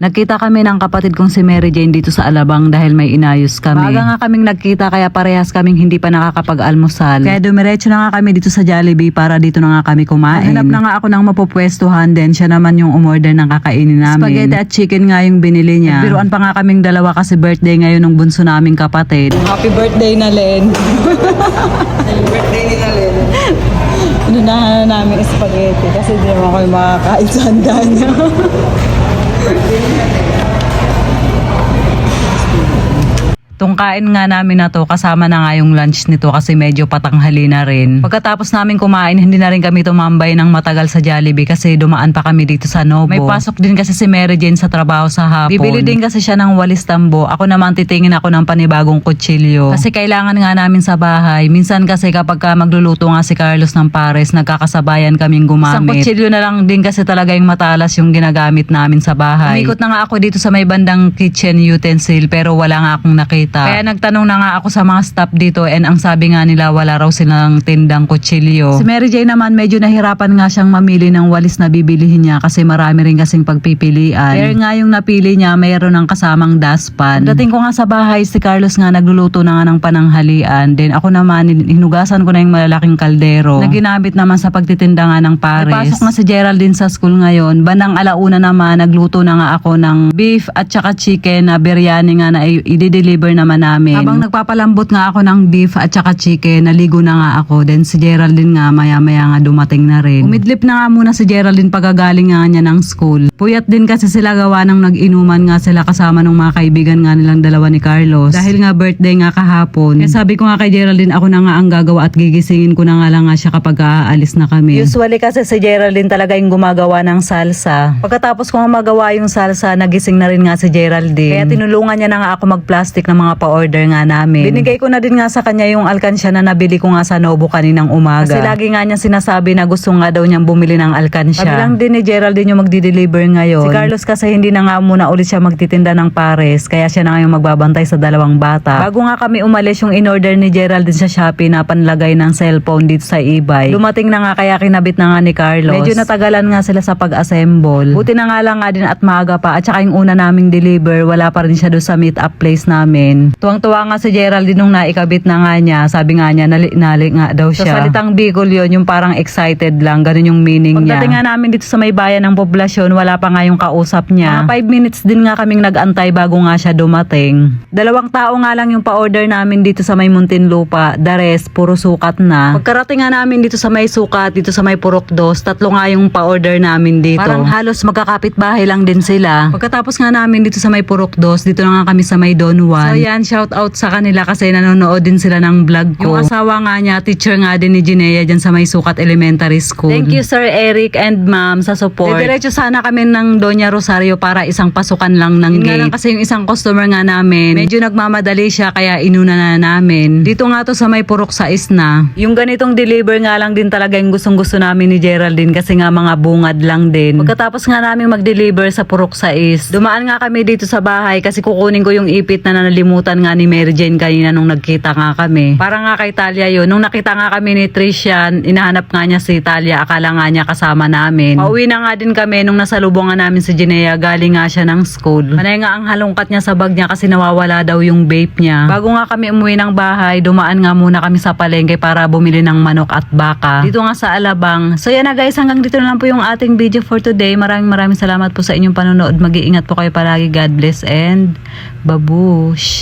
Nagkita kami ng kapatid kong si Mary Jane dito sa Alabang dahil may inayos kami. Maaga nga kaming nagkita kaya parehas kaming hindi pa nakakapag-almusal. Kaya dumiretso na nga kami dito sa Jollibee para dito na nga kami kumain. Hanap na nga ako ng mapupwestuhan din. Siya naman yung umorder ng kakainin namin. Spaghetti at chicken nga yung binili niya. Biruan pa nga kaming dalawa kasi birthday ngayon ng bunso naming kapatid. Happy birthday na Len. Birthday nila Len. Inunahan na namin spaghetti kasi di naman kayo makakain sa handa niya. Martín. Tungkain nga namin na to kasama na nga yung lunch nito kasi medyo patanghali na rin. Pagkatapos namin kumain, hindi na rin kami tumambay ng matagal sa Jollibee kasi dumaan pa kami dito sa Novo. May pasok din kasi si Mary Jane sa trabaho sa hapon. Bibili din kasi siya ng walis tambo. Ako naman titingin ako ng panibagong kutsilyo. Kasi kailangan nga namin sa bahay. Minsan kasi kapag ka magluluto nga si Carlos ng pares, nagkakasabayan kaming gumamit. Isang kutsilyo na lang din kasi talaga yung matalas yung ginagamit namin sa bahay. Umikot na nga ako dito sa may bandang kitchen utensil pero wala nga akong nakita. Kaya nagtanong na nga ako sa mga staff dito and ang sabi nga nila wala raw silang tindang kutsilyo. Si Mary Jane naman medyo nahirapan nga siyang mamili ng walis na bibilihin niya kasi marami rin kasing pagpipilian. Pero nga yung napili niya mayroon ng kasamang daspan. Dating ko nga sa bahay si Carlos nga nagluluto na nga ng pananghalian. Then ako naman hinugasan ko na yung malalaking kaldero na ginamit naman sa pagtitinda nga ng pares. Pasok nga si Geraldine sa school ngayon. Bandang alauna naman nagluto na nga ako ng beef at saka chicken na biryani nga na i-deliver naman namin. Habang nagpapalambot nga ako ng beef at saka chicken, naligo na nga ako. Then si Geraldine nga maya-maya nga dumating na rin. Umidlip na nga muna si Geraldine pagagaling nga niya ng school. Puyat din kasi sila gawa ng nag-inuman nga sila kasama ng mga kaibigan nga nilang dalawa ni Carlos. Dahil nga birthday nga kahapon. Kaya sabi ko nga kay Geraldine, ako na nga ang gagawa at gigisingin ko na nga lang nga siya kapag aalis na kami. Usually kasi si Geraldine talaga yung gumagawa ng salsa. Pagkatapos ko nga magawa yung salsa, nagising na rin nga si Geraldine. Kaya tinulungan niya na nga ako mag-plastic ng mga pa-order nga namin. Binigay ko na din nga sa kanya yung alkansya na nabili ko nga sa Nobo kaninang umaga. Kasi lagi nga niya sinasabi na gusto nga daw niyang bumili ng alkansya. Kabilang din ni Geraldine yung magdi-deliver ngayon. Si Carlos kasi hindi na nga muna ulit siya magtitinda ng pares, kaya siya na nga yung magbabantay sa dalawang bata. Bago nga kami umalis yung in-order ni Geraldine sa Shopee na panlagay ng cellphone dito sa e-bike. Dumating na nga kaya kinabit na nga ni Carlos. Medyo natagalan nga sila sa pag-assemble. Buti na nga lang nga din at maaga pa at saka yung una naming deliver, wala pa rin siya doon sa meet up place namin. Tuwang-tuwa nga si Geraldine nung naikabit na nga niya. Sabi nga niya, nali-nali nga daw siya. Sa salitang Bicol yun, yung parang excited lang. Ganun yung meaning niya. Pagdating nga namin dito sa may bayan ng poblasyon, wala pa nga yung kausap niya. Mga 5 minutes din nga kaming nag-antay bago nga siya dumating. Dalawang tao nga lang yung pa-order namin dito sa may Muntinlupa. The rest, puro sukat na. Pagkarating nga namin dito sa may sukat, dito sa may Purokdos, tatlo nga yung pa-order namin dito. Parang halos magkakapit bahay lang din sila. Pagkatapos nga namin dito sa may Purokdos, dito na nga kami sa may Don Juan. So yan, shout out sa kanila kasi nanonood din sila ng vlog ko. Yung asawa nga niya, teacher nga din ni Ginea dyan sa may Sukat Elementary School. Thank you Sir Eric and Ma'am sa support. Diretso sana kami ng Doña Rosario para isang pasukan lang ng Yun nga lang kasi yung isang customer nga namin, medyo nagmamadali siya kaya inuna na namin. Dito nga to sa may Purok sa Isna. Yung ganitong deliver nga lang din talaga yung gustong gusto namin ni Geraldine kasi nga mga bungad lang din. Pagkatapos nga namin mag-deliver sa Purok sa Is, dumaan nga kami dito sa bahay kasi kukunin ko yung ipit na nalimutan nga ni Mary Jane kanina nung nagkita nga kami. Para nga kay Talia yun. Nung nakita nga kami ni Tricia, inahanap nga niya si Talia. Akala nga niya kasama namin. Pauwi na nga din kami nung nasa lubungan namin si Ginea. Galing nga siya ng school. Panay nga ang halongkat niya sa bag niya kasi nawawala daw yung vape niya. Bago nga kami umuwi ng bahay, dumaan nga muna kami sa palengke para bumili ng manok at baka. Dito nga sa Alabang. So yan na guys, hanggang dito na lang po yung ating video for today. Maraming maraming salamat po sa inyong panonood. Mag-iingat po kayo palagi. God bless and babush.